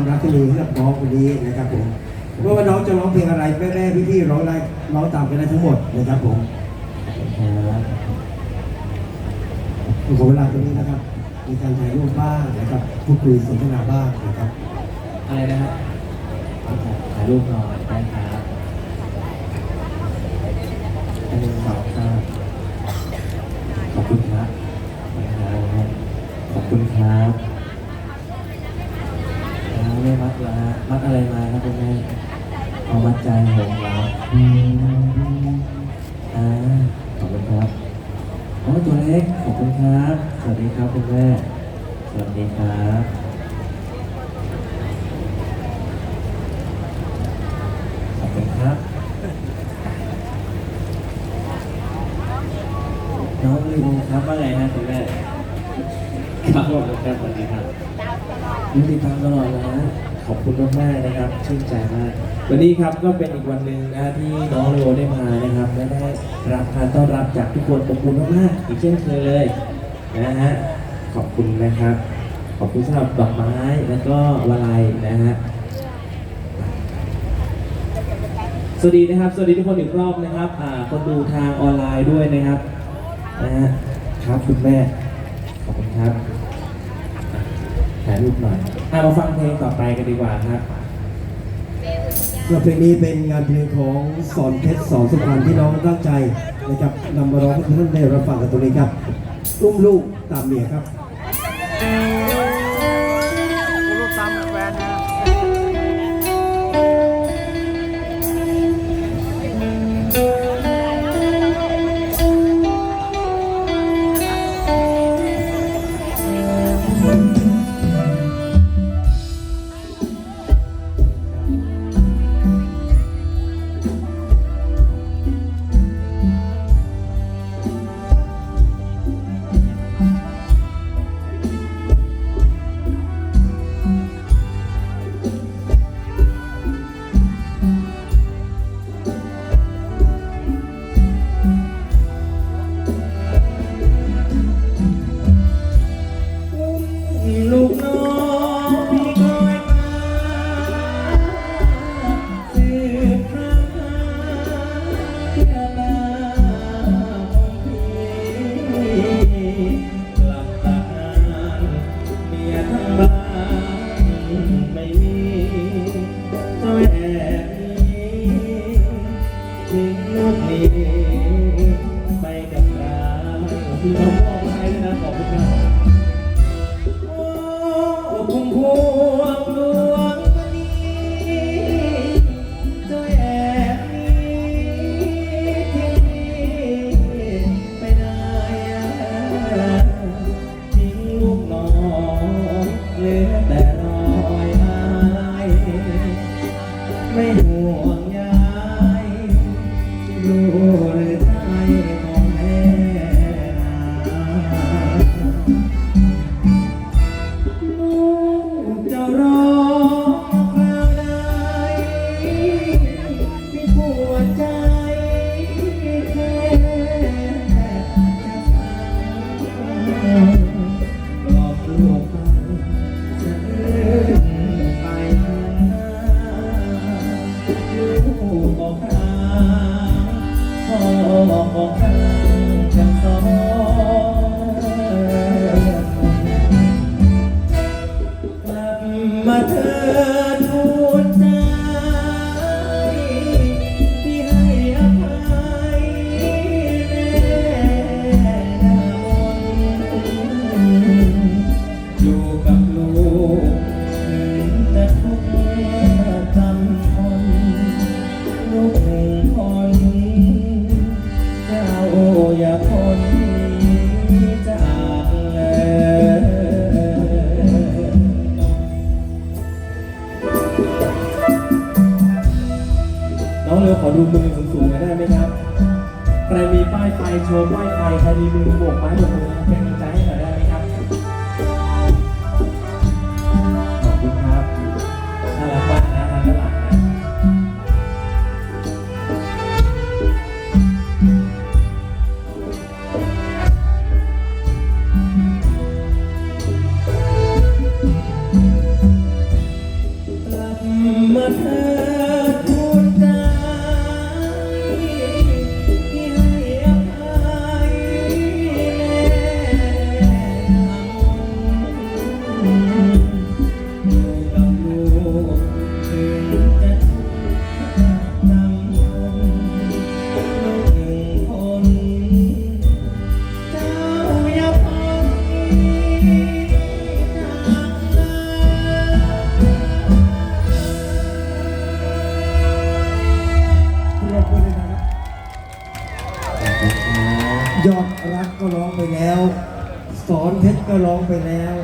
ความรักที่มีให้กับน้องคนนี้นะครับผมไม่ว่าน้องจะร้องเพลงอะไรแม่ๆพี่ๆร้องได้ร้องตามกันได้ทั้งหมดนะครับผมครับขอเวลาตรงนี้นะครับ มีการถ่ายรูปบ้างนะครับพูดคุยสนทนาบ้างนะครับอะไรนะฮะถ่ายรูปหน่อยได้ครับอันหนึ่งสองสามขอบคุณครับขอบคุณครับแล้ว ไม่มัดแล้วฮะมัดอะไรมาครับคุณแม่เอามัดใจผมแล้วอืมอ่าขอบคุณครับอ๋อตัวเล็กขอบคุณครับ สวัสดีครับคุณแม่สวัสดีครับขอบคุณครับน้องลิวครับว่าไงฮะคุณแม่ครับผมครับสวัสดีครับ ยินดีตามตลอดนะ ขอบคุณมากๆนะครับ ชื่นใจมาก วันนี้ครับก็เป็นอีกวันหนึ่งนะที่น้องลิวได้มานะครับและได้รับการต้อนรับจากทุกคนขอบอุ่นมากๆอีกเช่นเคยเลยนะฮะ ขอบคุณนะครับ ขอบคุณสำหรับดอกไม้แล้วก็วลัยนะฮะสวัสดีนะครับ สวัสดีทุกคนอีกรอบนะครับอ่าคนดูทางออนไลน์ด้วยนะครับนะฮะครับคุณแม่ ขอบคุณครับ ถ่ายรูปหน่อยอะมาฟังเพลงต่อไปกันดีกว่าครับเพลงนี้เป็นงานเพลงของสอนเพชรสอนสุพรรณที่น้องตั้งใจนะครับนำมาร้องให้ทุกท่านได้รับฟังกันตรงนี้ครับอุ้มลูกตามเมียครับ ที่เขามอบให้นะขอบคุณครับ ป ดูมือสูงๆหน่อยได้ไหมครับ ใครมีป้ายไฟโชว์ป้ายไฟใครมีมือโบกไม้โบกมือเป็นกำลังใจให้หน่อยได้ไหมครับขอบคุณครับน่ารักมากนะทางด้านหลังนะ ยอดรักก็ร้องไปแล้ว สอนเพชรก็ร้องไปแล้ว